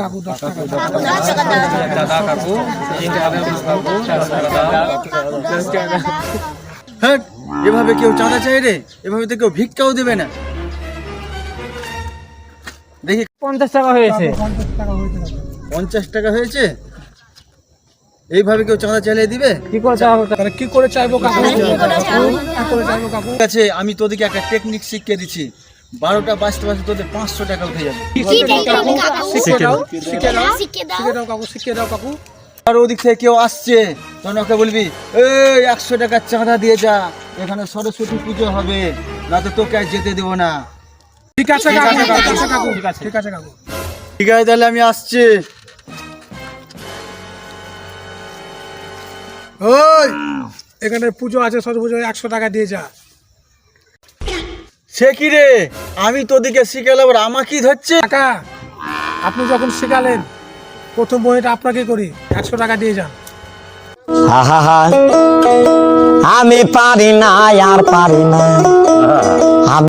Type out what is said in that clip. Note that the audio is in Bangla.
কাকু দশ টাকা দাদা কাকু হ্যাঁ এভাবে কেউ চাঁদা চাই রে এভাবে তো কেউ ভিক্ষাও দেবে না। দেখি। পঞ্চাশ টাকা হয়েছে। পঞ্চাশ টাকা হয়েছে? এইভাবে কেউ চাঁদা চালিয়ে দিবে? কি করে তাহলে কি করে চাইব কাকু? কি করে চাইব? কাকু? ঠিক আছে আমি তোদেরকে একটা টেকনিক শিখিয়ে দিচ্ছি। বারোটা বাজতে বাজতে তোদের পাঁচশো টাকা উঠে যাবে। আর ওদিক থেকে কেউ আসছে তখন ওকে বলবি এই একশো টাকা চাঁদা দিয়ে যা এখানে সরস্বতী পুজো হবে না তো তোকে আর যেতে দেবো না। ঠিক আছে কাকু ঠিক আছে কাকু ঠিক আছে ঠিক আছে তাহলে আমি আসছি। ওই এখানে পুজো আছে সরস্বতী পুজো একশো টাকা দিয়ে যা। সে কি রে? আমি তোদিকে শিখালে আবার আমাকে ধরছে? টাকা আপনি যখন শিখালেন প্রথম বইটা আপনাকে করি একশো টাকা দিয়ে যান। আহা আমি পারি না আর পারি না।